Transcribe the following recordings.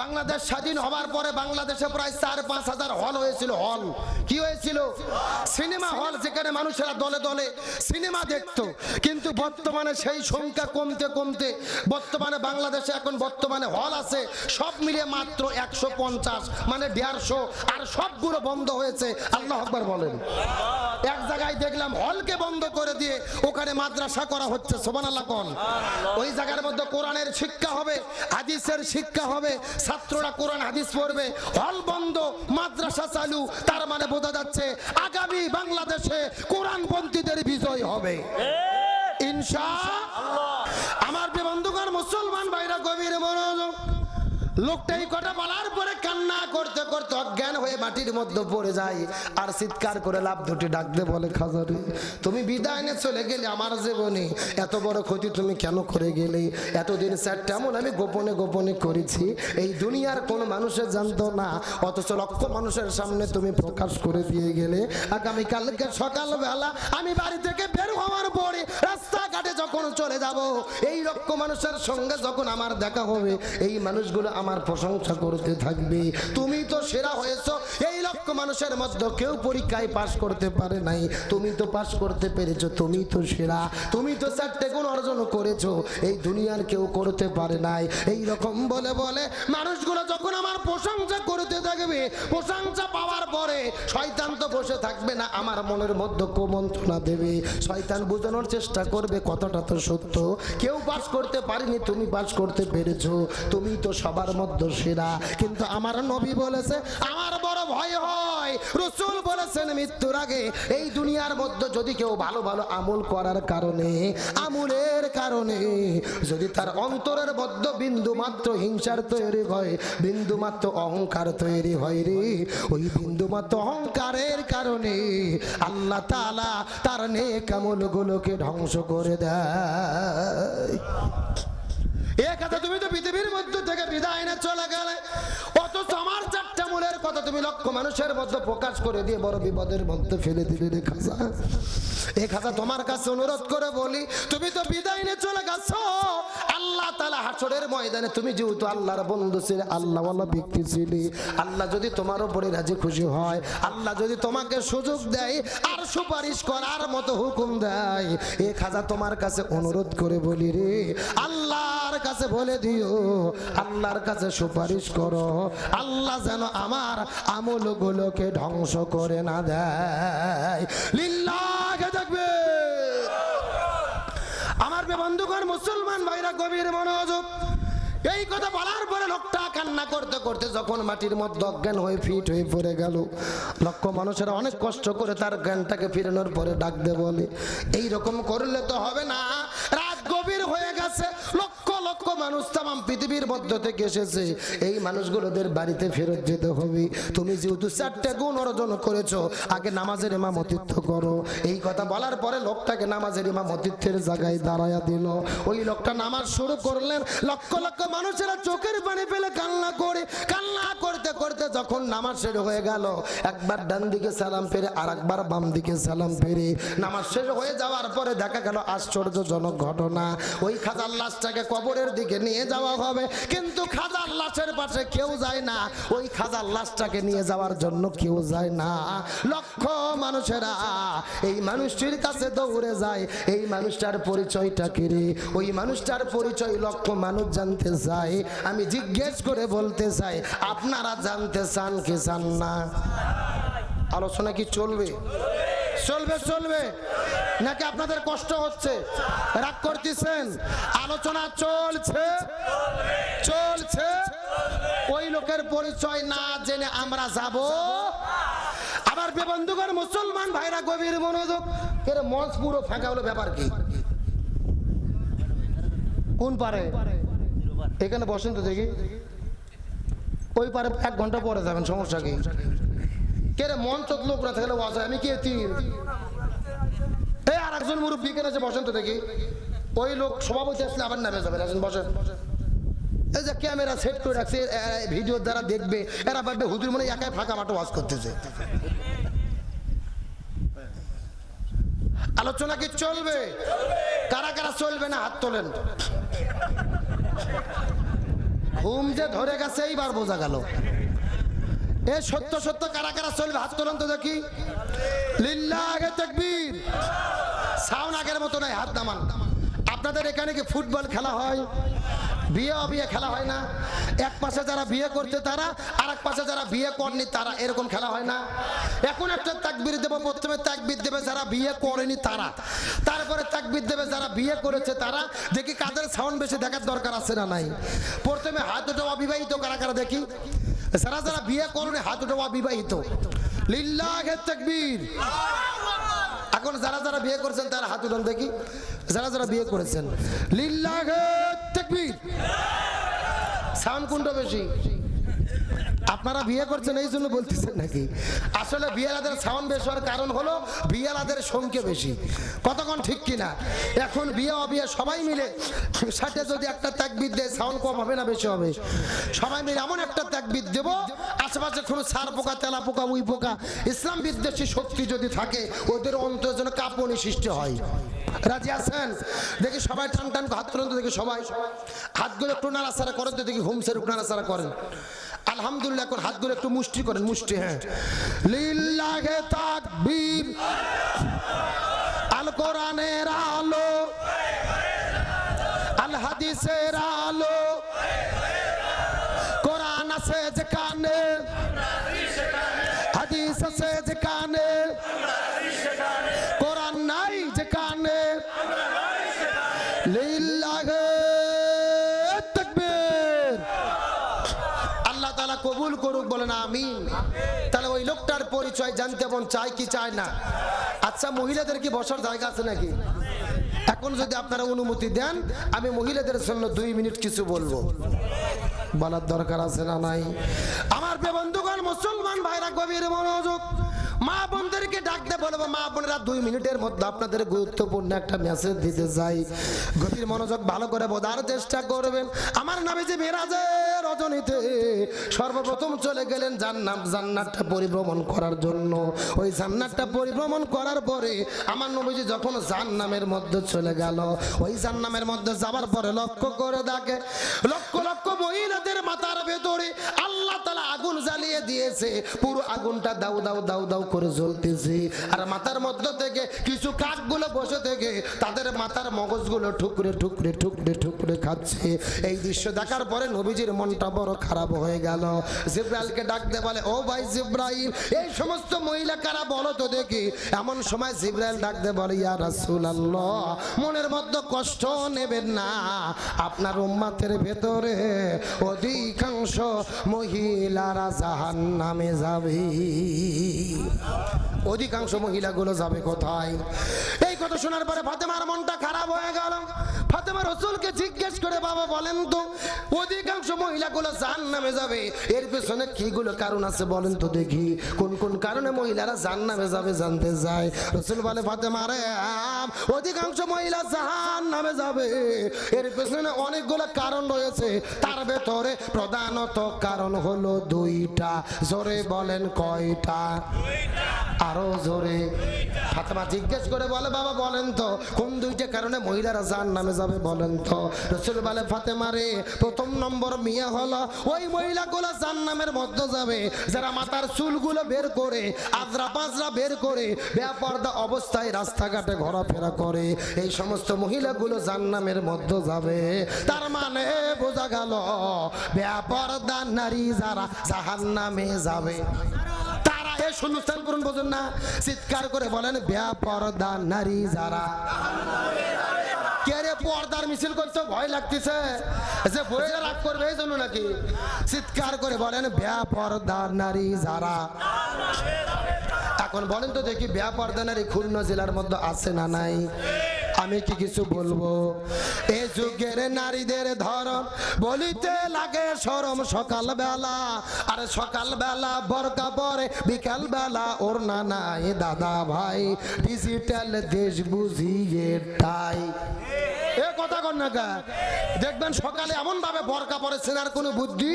বাংলাদেশ স্বাধীন হবার পরে বাংলাদেশে প্রায় চার, পাঁচ হাজার হল হয়েছিল, হল। কি হয়েছিল? সিনেমা হল যেখানে মানুষেরা দলে দলে সিনেমা দেখতো। কিন্তু বর্তমানে সেই সংখ্যা কমতে কমতে বর্তমানে বাংলাদেশে এখন বর্তমানে হল আছে, সব মিলিয়ে মাত্র একশো পঞ্চাশ মানে দেড়শো, আর সবগুলো বন্ধ হয়েছে। আল্লাহ আকবার বলেন। এক জায়গায় দেখলাম হলকে বন্ধ করে দিয়ে ওখানে মাদ্রাসা করা হচ্ছে সোবান আল্লাহ ওই জায়গার মধ্যে কোরআনের শিক্ষা হবে, হাদিসের শিক্ষা হবে ছাত্ররা কোরআন, হাদিস পড়বে, হল বন্ধ, মাদ্রাসা চালু, তার মানে বোঝা যাচ্ছে আগামী বাংলাদেশে কোরআন পন্থীদের বিজয় হবে। ইনশা আমার বন্ধুগণ, মুসলমান বাইরা গভীর মনোযোগ লোকটা এই কথা বলার পরে কান্না করতে করতে অজ্ঞান হয়ে মাটির মধ্যে পড়ে যায়। আর চিৎকার করে লাভ দুটি ডাকতে বলে, খাজারে, তুমি বিদায় নিয়ে চলে গেলে আমার জীবনে? এত বড় ক্ষতি তুমি কেন করে গেলে? এতদিন স্যার তেমন আমি গোপনে গোপনে করেছি। এই দুনিয়ার কোনো মানুষের জানতো না, অথচ লক্ষ মানুষের সামনে তুমি প্রকাশ করে দিয়ে গেলে। আগামীকালকে সকালবেলা আমি বাড়ি থেকে বের হওয়ার পরে রাস্তাঘাটে যখন চলে যাব, এই লক্ষ মানুষের সঙ্গে যখন আমার দেখা হবে, এই মানুষগুলো আমার প্রশংসা করতে থাকবে। তুমি তো সেরা হয়েছো। এই লক্ষ মানুষের মধ্যে কেউ পরীক্ষায় পাশ করতে পারে নাই। তুমি তো পাশ করতে পেরেছ, তুমি তো সেরা। তুমি তো চারটে গুণ অর্জন করেছ। এই দুনিয়ার কেউ করতে পারে নাই। এই রকম বলে বলে মানুষগুলো যখন আমার প্রশংসা করতে থাকবে, প্রশংসা পাওয়ার পরে শয়তান তো বসে থাকবে না, আমার মনের মধ্যে কুমন্ত্রণা দেবে। শয়তান বোঝানোর চেষ্টা করবে, কথাটা তো সত্য। কেউ পাস করতে পারেনি, তুমি পাস করতে পেরেছ। তুমি তো সবার মধ্যে সেরা কিন্তু আমার নবী বলেছে, আমার বড় ভয় হয়। রসুল বলেছেন, মৃত্যুর আগে এই দুনিয়ার মধ্যে যদি কেউ ভালো ভালো আমল করার কারণে, আমলের কারণে যদি তার অন্তরের মধ্যে বিন্দু মাত্র হিংসার তৈরি হয় বিন্দু মাত্র অহংকার তৈরি হয় রে, ওই বিন্দু মাত্র অহংকারের কারণে আল্লাহ তাআলা তার নেক আমলগুলোকে ধ্বংস করে দেয়। কথা তুমি তো পৃথিবীর থেকে বিদায় চলে গেলে। আমার চারটা মূলের কথা তুমি লক্ষ মানুষের মধ্যে প্রকাশ করে দিয়ে বড় বিপদের মধ্যে ফেলে দিলে রে খাজা। এ খাজা, তোমার কাছে অনুরোধ করে বলি, তুমি তো বিদায় নিয়ে চলে গেছো। আল্লাহ তালা হাসরের ময়দানে তুমি যেহেতু আল্লাহর বন্ধু ছিলে আল্লাহ ব্যক্তি ছিলে, আল্লাহ যদি তোমার উপরে রাজি খুশি হয়, আল্লাহ যদি তোমাকে সুযোগ দেয়, আর সুপারিশ করার মতো হুকুম দেয়, এ খাজা, তোমার কাছে অনুরোধ করে বলি রে আল্লাহর কাছে বলে দিও, আল্লাহর কাছে সুপারিশ করো। আল্লাহ যেন আমার আমলগুলোকে ধ্বংস করে না দেয়। লিল্লাহকে দেখবে আমার বন্ধুগণ, মুসলমান ভাইরা, গভীর মনোযোগ। এই কথা বলার পরে লোকটা কান্না করতে করতে যখন মাটির মধ্যে অজ্ঞান হয়ে ফিট হয়ে পড়ে গেল, লক্ষ মানুষেরা অনেক কষ্ট করে তার জ্ঞানটাকে ফিরানোর পরে ডাক দে বলে এই রকম করলে তো হবে না। রাত গভীর হয়ে পৃথিবীর মধ্য থেকে এসেছে। এই মানুষগুলোদের বাড়িতে ফেরত যেতে হবে। তুমি যেহেতু চারটে গুণ অর্জন করেছ, আগে নামাজের ইমামতিত্ব করো। এই কথা বলার পরে লোকটাকে নামাজের ইমামতিত্বের জায়গায় দাঁড়ায়া দিল। ওই লোকটা নামাজ শুরু করলেন। লক্ষ লক্ষ মানুষেরা চোখের পানি পেলে কান্না করে, কান্না করতে করতে যখন নামাজ শেষ হয়ে গেল, একবার ডান দিকে সালাম ফেরে আর একবার বাম দিকে সালাম ফেরে নামাজ শেষ হয়ে যাওয়ার পরে দেখা গেল আশ্চর্যজনক ঘটনা। ওই খাজার লাশটাকে কবরের দিকে নিয়ে যাওয়া হবে। কিন্তু খাজার লাশের পাশে কেউ যায় না। ওই খাজার লাশটাকে নিয়ে যাওয়ার জন্য কেউ যায় না। লক্ষ মানুষেরা এই মানুষটির কাছে দৌড়ে যায়। এই মানুষটার পরিচয়টা কিরে ওই মানুষটার পরিচয় লক্ষ মানুষ জানতে চায়। আমি জিজ্ঞেস করে বলতে চাই, আপনারা জানতে চান কি চান না? আলোচনা কি চলবে? চলবে চলবে। নাকি আপনাদের কষ্ট হচ্ছে? রাগ করতেছেন? আলোচনা চলছে চলছে। ওই লোকের পরিচয় না জেনে আমরা যাব। আবার বেবন্ধুগণ, মুসলমান ভাইরা, গভীর মনোযোগ এর মঞ্চ পুরো ফাঁকা হলো ব্যাপার কি? কোন পারে? এখানে বসেন তো দেখি। ওই পারে এক ঘণ্টা পরে যাবেন, সমস্যা কি? কে রে মঞ্চ লোকরা থাকলে ওয়াজ আমি কি এতি এই আর একজন মুরব্বী কেন আছে বসেন তো দেখি। ওই লোক সভাপতি আসলে আবার নামে যাবে আসেন বসেন। এই যে ক্যামেরা সেট করে রাখছে ভিডিও দ্বারা দেখবে, এরা ভাববে হুজুর মনে একাই ফাঁকা মাঠে ওয়াজ করতেছে। আলোচনা কি চলবে? কারা কারা চলবে না হাত তোলেন? ঘুম যে ধরে গেছে, এইবার বোঝা গেল। এ সত্য সত্য, কারা কারা চলবে হাত তোলেন তো দেখি। আগে তাকবীর। সাউন্ড আগের মতো নাই, হাত নামান। আপনাদের এখানে কি ফুটবল খেলা হয়? বিয়ে অবিয়ে খেলা হয় না? এক পাশে যারা বিয়ে করছে তারা আর এক পাশে যারা বিয়ে করেনি তারা, এরকম খেলা হয় না? এখন একটা তাকবির দেবো, প্রথমে তাকবির দেবে যারা বিয়ে করেনি তারা। তারপরে তাকবির দেবে যারা বিয়ে করেছে তারা। দেখি কাদের সাউন্ড বেশি দেখার দরকার আছে না নাই? প্রথমে হাত দুটো অবিবাহিত, কারা কারা দেখি? যারা যারা বিয়ে করেনি হাত দুটো বিবাহিত। এখন যারা যারা বিয়ে করেছেন, তারা হাত উঠান দেখি। যারা যারা বিয়ে করেছেন, লিল্লাহে তাকবীর। সাউন্ড কোনটা বেশি? আপনারা বিয়ে করছেন, এই জন্য বলতেছেন নাকি? আসলে বিয়েলাদের সাউন্ড বেশি হওয়ার কারণ হলো বিয়েলাদের সংখ্যা বেশি। কতক্ষণ ঠিক কিনা? এখন বিয়ে অবিয়ে সবাই মিলে সাথে যদি একটা ত্যাগবিদ দেয় সাউন্ড কম হবে না বেশি হবে? সবাই মিলে এমন একটা ত্যাগবিদ দেব, আশেপাশে কোনো সার পোকা, তেলা পোকা, উই পোকা, ইসলাম বিদ্বেষী শক্তি যদি থাকে, ওদের অন্তর যেন কাঁপনি সৃষ্টি হয়। রাজি আছেন? দেখি সবাই টান টান হাত তুলেন তো দেখি সবাই। হাতগুলো একটু নাড়াচাড়া করেন তো দেখি, হোমসের একটু নাড়াচাড়া করেন। আলহামদুলিল্লাহ এখন হাতগুলো একটু মুষ্টি করেন, মুষ্টি হ্যাঁ। লিল্লাহে তাকবীর। আল কোরআনের আলো। আল হাদিসের আলো। পরিচয় জানতে মন চায় কি চায় না? আচ্ছা মহিলাদের কি বসার জায়গা আছে নাকি? এখন যদি আপনারা অনুমতি দেন, আমি মহিলাদের জন্য দুই মিনিট কিছু বলব। বলার দরকার আছে না নাই? আমার প্রিয় বন্ধুগণ, মুসলমান ভাইরা, গভীর মনোযোগ। মা বোনদেরকে ডাকতে বলব, মা বোনেরা দুই মিনিটের মধ্যে আপনাদের গুরুত্বপূর্ণ একটা মেসেজ দিতে চাই। গভীর মনোযোগ ভালো করে বোঝার চেষ্টা করবেন। আমার নামে যে মেরাজে রজনীতে সর্বপ্রথম চলে গেলেন জান্নাত, জান্নাতটা পরিভ্রমণ করার জন্য। ওই জান্নাতটা পরিভ্রমণ করার পরে আমার নবীজি যখন জান্নামের মধ্যে চলে গেল, ওই জান্নামের মধ্যে যাবার পরে লক্ষ্য করে দেখে, লক্ষ লক্ষ মহিলাদের মাথার ভেতরে আল্লাহ তালা আগুন জ্বালিয়ে দিয়েছে। পুরো আগুনটা দাউ দাউ দাউ দাউ করে জ্বলতেছে। আর মাথার মধ্য থেকে কিছু কাকগুলো বসে থেকে তাদের মাথার মগজগুলো ঠুকরে ঠুকরে ঠুকরে ঠুকরে খাচ্ছে। এই দৃশ্য দেখার পরে নবীজির মনটা বড় খারাপ হয়ে গেল। জিব্রাইলকে ডাকতে বলে, ও ভাই জিব্রাইল, এই সমস্ত মহিলা কারা বলো তো দেখি? এমন সময় জিব্রাইল ডাকতে বলে, ইয়া রাসূলুল্লাহ, মনের মধ্যে কষ্ট নেবেন না। আপনার উম্মাতের ভেতরে অধিকাংশ মহিলারা জাহান নামে যাবে। অধিকাংশ মহিলাগুলো যাবে কোথায়? এই কথা শোনার পরে ফাতেমার মনটা খারাপ হয়ে গেল। ফাতেমা রসুলকে জিজ্ঞেস করে বাবা বলেন তো, অধিকাংশ মহিলাগুলো জান নামে যাবে। এর পেছনে কিগুলো কারণ আছে বলেন তো দেখি। কোন কোন কারণে মহিলারা জান নামে যাবে জানতে যায় রসুল বলে, ফাতেমা রে, অধিকাংশ মহিলা জাহান নামে যাবে। এর পেছনে অনেকগুলো কারণ রয়েছে। তার ভেতরে প্রধানত কারণ হলো দুইটা। জোরে বলেন কয়টা? আরও জোরে। ফাতেমা জিজ্ঞেস করে বলে, বাবা, বলেন তো, কোন দুইটা কারণে মহিলারা জান নামে যাবে বলেন তো? রসুল বলে, ফাতেমা রে, প্রথম নম্বর মিয়া হলো ওই মহিলাগুলো জান নামের মধ্যে যাবে, যারা মাথার চুলগুলো বের করে, আদ্রা পাজরা বের করে, বেপর্দা অবস্থায় রাস্তাঘাটে ঘোরাফেরা করে। এই সমস্ত মহিলাগুলো জান নামের মধ্যে যাবে। তার মানে বোঝা গেল, বেপর্দা নারী যারা জাহান নামে যাবে। শূন্যস্থান করুন বোঝেন না। চিৎকার করে বলেন ব্যাপরদা নারী যারা। কে রে পর্দার মিছিল করছ? ভয় লাগতেছে। যে বইয়ে রাগ করবে এই জন্য নাকি? চিৎকার করে বলেন, বেপর্দা নারী যারা। এখন বলেন তো দেখি ব্যাপরদা নারী খুলনা জেলার মধ্যে আছে না নাই? আমি কি কিছু বলব? এ যুগের নারীদের ধরম বলিতে লাগে সরম সকাল বেলা আর সকাল বেলা বরকা পরে বিকাল বেলা ওর না নাই দাদা ভাই। ডিজিটাল দেশ বুঝিয়ে তাই। এ কথা কর না দেখবেন সকালে এমন ভাবে বরকা পরে সেনার কোনো বুদ্ধি?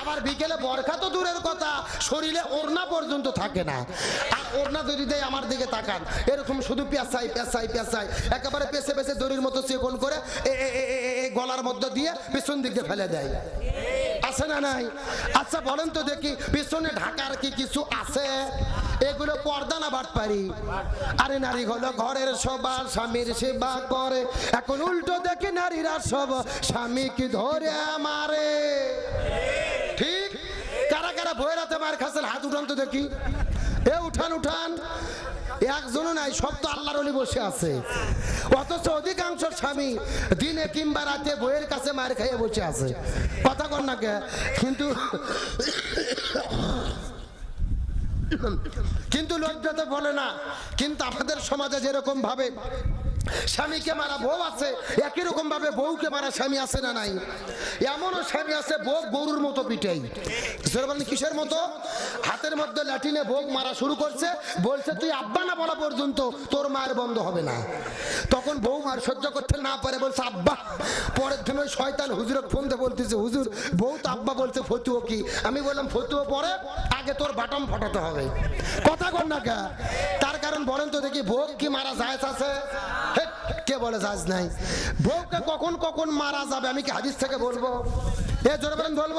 আবার বিকেলে বরকা তো দূরের কথা, শরীরে ওড়না পর্যন্ত থাকে না। আর ওড়না যদি দেয় আমার দিকে তাকান। এরকম শুধু পেঁচাই পেঁচাই পেঁচাই একেবারে পেছে পেছে দড়ির মতো চেপন করে গলার মধ্যে দিয়ে পিছন দিকে ফেলে দেয়। আছে না নাই? আচ্ছা বলেন তো দেখি, পিছনে ঢাকার কি কিছু আছে? এগুলো পর্দা না বাট পারি আরে নারী হলো ঘরের সবার স্বামীর সেবা করে। এখন উল্টো দেখে নারীরা সব স্বামীকে ধরে মারে। ঠিক? কারা কারা ভয়েরাতে মার খাচ্ছেন? হাত উঠান তো দেখি। এ উঠান উঠান। একজনও নাই, সব তো আল্লাহর অলি বসে আছে। অথচ অধিকাংশ স্বামী দিনে কিংবা রাতে বইয়ের কাছে মার খেয়ে বসে আছে। কথা কর না কে? কিন্তু কিন্তু লজ্জাতে বলে না। কিন্তু আমাদের সমাজে যেরকম ভাবে স্বামীকে মারা বউ আছে, একই রকম ভাবে বউকে মারা স্বামী আছে না নাই? এমনও স্বামী আছে বউ গরুর মতো পিটাই। বলেন, কিসের মতো? হাতের মধ্যে ল্যাটিনে বউ মারা শুরু করছে, বলছে, তুই আব্বা না বলা পর্যন্ত তোর মায়ের বন্ধ হবে না। তখন বউ মার সহ্য করতে না পারে, বলছে, আব্বা, পরের দিন ওই শয়তান হুজুরক ফোন দিয়ে বলতেছে, হুজুর, বউ তো আব্বা বলছে ফতুও কি? আমি বললাম ফতুও পরে, আগে তোর বাটম ফটাতে হবে। কথা কর না কে তার কারণ বলেন তো দেখি ভোগ কি মারা যায় আছে? বলে জাজ নাই। বউকে কখন কখন মারা যাবে আমি কি হাদিস থেকে বলব? এ জোরে বলেন, বলব?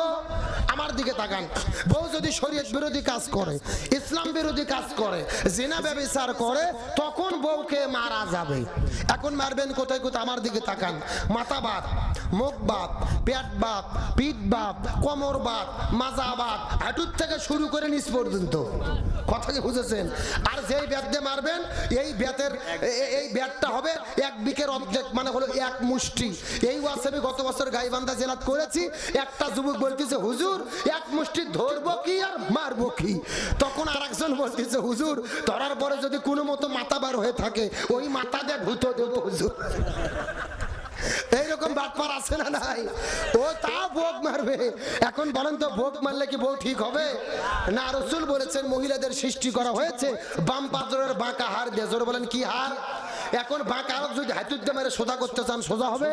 আমার দিকে তাকান। বউ যদি শরীয়ত বিরোধী কাজ করে, ইসলাম বিরোধী কাজ করে, জিনা ব্যবচার করে, তখন বউকে মারা যাবে। এখন মারবেন কোথায় কোথায়? আমার দিকে তাকান। মাথা বাদ মুখ বাদ পেট বাদ পিঠ বাদ কোমর বাদ মাজা বাদ হাঁটুর থেকে শুরু করে নিচ পর্যন্ত। কথা কি বুঝেছেন? আর যেই ব্যাট দিয়ে মারবেন, এই ব্যাটের এই ব্যাটটা হবে এক বিকের অর্ধেক মানে হলো এক মুষ্টি। এই ওয়াজ আমি গত বছর গাইবান্ধা জেলাত করেছি, একটা যুবক বলতেছে, হুজুর এক মুষ্টি ধরবো কি আর মারবো কি? তখন আর একজন বলতেছে, হুজুর, ধরার পরে যদি কোনো মতো মাথা বার হয়ে থাকে, ওই মাথা দিয়ে ভূত দেবো, হুজুর। এইরকম বাটপার আছে না নাই? ও তা ভোগ মারবে। এখন বলেন তো, ভোগ মারলে কি বউ ঠিক হবে? না, রসুল বলেছেন, মহিলাদের সৃষ্টি করা হয়েছে, বাম পাথরের বাঁকা হার জোরে বলেন, কি হার এখন বাঁকা হাত যদি হাতুদ্দে মেরে সোজা করতে চান, সোজা হবে,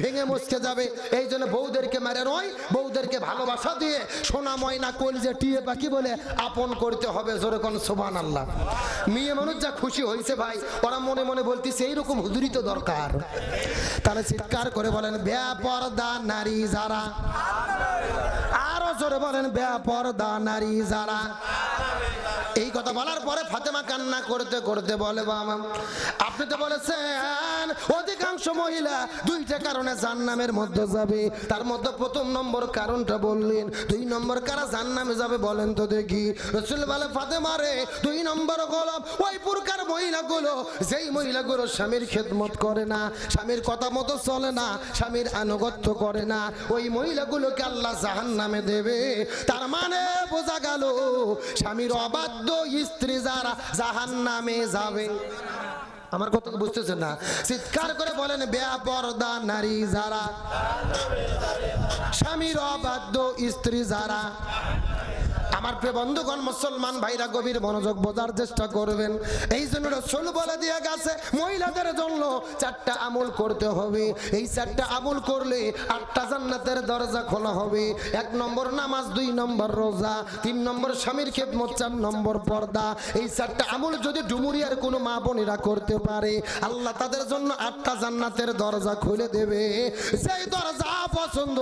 ভেঙে মুচকে যাবে। এই জন্য বউদেরকে মেরে নয়, বউদেরকে ভালোবাসা দিয়ে সোনা, ময়না, কলজে, টিয়ে পাখি বলে আপন করতে হবে। জোরে কোন সোবান আল্লাহ মেয়ে মানুষ যা খুশি হয়েছে ভাই, ওরা মনে মনে বলতেছে, এইরকম হুজুরি তো দরকার। তাহলে চিৎকার করে বলেন, বেপরদা নারী যারা। আরও জোরে বলেন, বেপরদা নারী যারা। এই কথা বলার পরে ফাতেমা কান্না করতে করতে বলে, বাবা, আপনি তো বলেছেন অধিকাংশ মহিলা দুইটা কারণে জান্নামের মধ্যে যাবে। তার মধ্যে প্রথম নম্বর কারণটা বললেন, দুই নম্বর কারা জান্নামে যাবে বলেন তো দেখি। রসুল বলে, ফাতেমা রে, দুই নম্বর হলো ওই প্রকার মহিলাগুলো, যেই মহিলাগুলো স্বামীর খেদমত করে না, স্বামীর কথা মতো চলে না, স্বামীর আনুগত্য করে না, ওই মহিলাগুলোকে আল্লাহ জাহান নামে দেবে। তার মানে বোঝা গেল, স্বামীর অবাধ্য স্ত্রী যারা জাহান নামে যাবে। আমার কথা তো বুঝতেছেন না। চিৎকার করে বলেন, বেপরদা নারী যারা, স্বামীর অবাধ্য স্ত্রী যারা আমার প্রিয় বন্ধুগণ, মুসলমান ভাইরা গভীর মনোযোগ বোঝার চেষ্টা করবেন। এই জন্য রসুল বলে দিয়ে গেছে, মহিলাদের জন্য চারটা আমল করতে হবে। এই চারটা আমল করলে আটটা জান্নাতের দরজা খোলা হবে। এক নম্বর নামাজ, দুই নম্বর রোজা, তিন নম্বর স্বামীর খেদমত, চার নম্বর পর্দা। এই চারটা আমল যদি ডুমুরিয়ার কোনো মা বোনেরা করতে পারে, আল্লাহ তাদের জন্য আটটা জান্নাতের দরজা খুলে দেবে। সেই দরজা পছন্দ,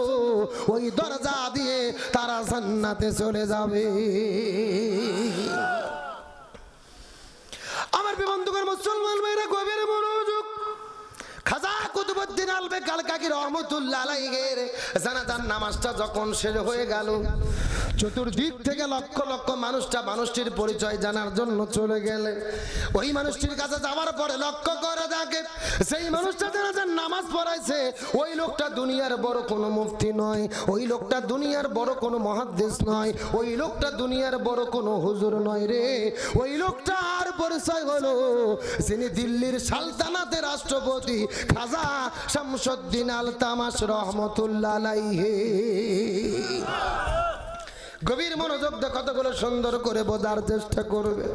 ওই দরজা দিয়ে তারা জান্নাতে চলে যাবে। আমার বিবন্ধুকর মুসলমান ভাইরা, গভীর মনোযোগ। খাজা কুতুবুদ্দিন আলবে কালকাকি রহমতুল্লাহ জানাজার নামাজটা যখন শেষ হয়ে গেল চতুর্দিক থেকে লক্ষ লক্ষ মানুষটা মানুষটির পরিচয় জানার জন্য চলে গেলে। ওই মানুষটির কাছে যাওয়ার পরে লক্ষ্য করে দেখে সেই মানুষটা জানাজার নামাজ পড়াইছে, ওই লোকটা দুনিয়ার বড় কোনো মুফতি নয়, ওই লোকটা দুনিয়ার বড় কোনো মহাদ্দেশ নয়, ওই লোকটা দুনিয়ার বড় কোনো হুজুর নয় রে। ওই লোকটা আর পরিচয় হলো যিনি দিল্লির সালতানাতের রাষ্ট্রপতি খাজা শামসুদ্দিন আল তামাস রহমতুল্লাহ আলাইহি। গভীর মনোযোগ কতগুলো সুন্দর করে বোঝার চেষ্টা করবে।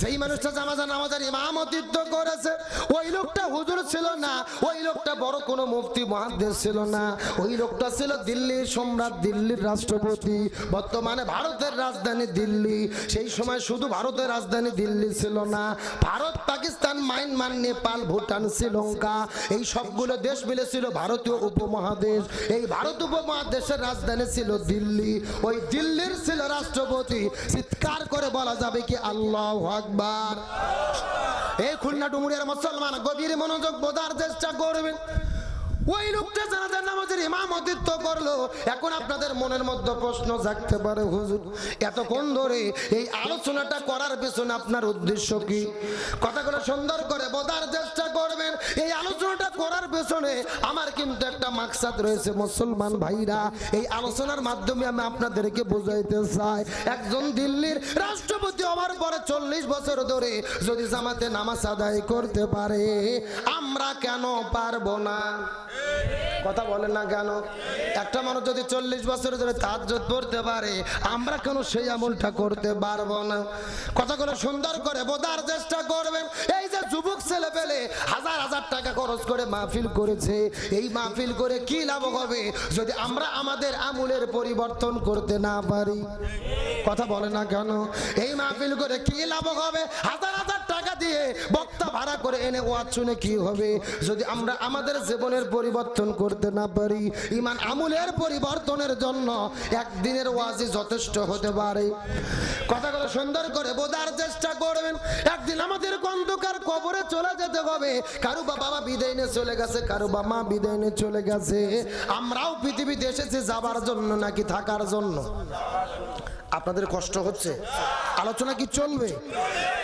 সেই মানুষটা জামাজা নামাজের ইমামতিত্ব করেছে। ওই লোকটা হুজুর ছিল না, ওই লোকটা বড় কোনো মুফতি মহাদেশ ছিল না। ওই লোকটা ছিল দিল্লির সম্রাট, দিল্লির রাষ্ট্রপতি, বর্তমানে ভারতের রাজধানী দিল্লি। সেই সময় শুধু ভারতের রাজধানী দিল্লি ছিল না, ভারত, পাকিস্তান, মায়ানমার, নেপাল, ভুটান, শ্রীলঙ্কা, এই সবগুলো দেশ মিলে ছিল ভারতীয় উপমহাদেশ। এই ভারত উপমহাদেশের রাজধানী ছিল দিল্লি। ওই দিল্লির ছিল রাষ্ট্রপতি। চিৎকার করে বলা যাবে কি আল্লাহ আকবার। এই খুলনা ডুমুরিয়ার মুসলমান গভীর মনোযোগ বোঝার চেষ্টা করবেন ওই লোকটা জানাজার নামাজের ইমামতিত্ব করল, এখন আপনাদের মনের মধ্যে প্রশ্ন জাগতে পারে, হুজুর, এতক্ষণ ধরে এই আলোচনাটা করার পেছনে আপনার উদ্দেশ্য কি? কথাগুলো সুন্দর করে বোঝার চেষ্টা করবেন। এই আলোচনাটা করার পেছনে আমার কিন্তু একটা মাকসাদ রয়েছে, মুসলমান ভাইরা। এই আলোচনার মাধ্যমে আমি আপনাদেরকে বোঝাইতে চাই, একজন দিল্লির রাষ্ট্রপতি হওয়ার পরে চল্লিশ বছর ধরে যদি জামাতে নামাজ আদায় করতে পারে, আমরা কেন পারব না? কথা বলেন না কেন? একটা মানুষ যদি চল্লিশ বছর ধরে তাজ্জত পড়তে পারে, আমরা কেন সেই আমলটা করতে পারব না? কথাগুলো সুন্দর করে বোঝার চেষ্টা করবেন। এই যে যুবক ছেলে পেলে হাজার হাজার টাকা খরচ করে মাহফিল করেছে, এই মাহফিল করে কি লাভ হবে? যদি আমরা আমাদের আমুলের পরিবর্তন করতে না পারি। কথা বলে না কেন? এই মাহফিল করে কি লাভ হবে? হাজার দিয়ে বক্তা ভাড়া করে এনে ওয়াজ শুনে কি হবে? যদি আমরা আমাদের জীবনের পরিবর্তন করতে না পারি, ইমান আমলের পরিবর্তনের জন্য একদিনের ওয়াজই যথেষ্ট হতে পারে। কথাগুলো সুন্দর করে বোঝার চেষ্টা করবেন। একদিন আমাদের অন্ধকার কবরে চলে যেতে হবে। কারও বা বাবা বিদায় নিয়ে চলে গেছে, কারও বা মা বিদায় নিয়ে চলে গেছে। আমরাও পৃথিবীতে এসেছি যাবার জন্য নাকি থাকার জন্য? আপনাদের কষ্ট হচ্ছে? আলোচনা কি চলবে?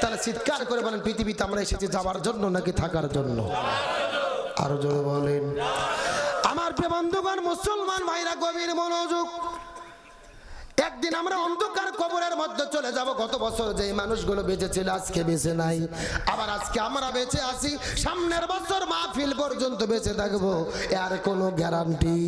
তাহলে চিৎকার করে বলেন, পৃথিবীতে আমরা এসেছি যাওয়ার জন্য নাকি থাকার জন্য? আরও জোরে বলেন, আমার বন্ধুগণ, মুসলমান ভাইরা, গভীর মনোযোগ। একদিন আমরা অন্ধকার কবরের মধ্যে চলে যাব। গত বছর যে মানুষগুলো বেঁচে ছিল আজকে বেঁচে নাই। আবার আজকে আমরা বেঁচে আছি। সামনের বছর মাহফিল পর্যন্ত বেঁচে থাকব এর কোনো গ্যারান্টি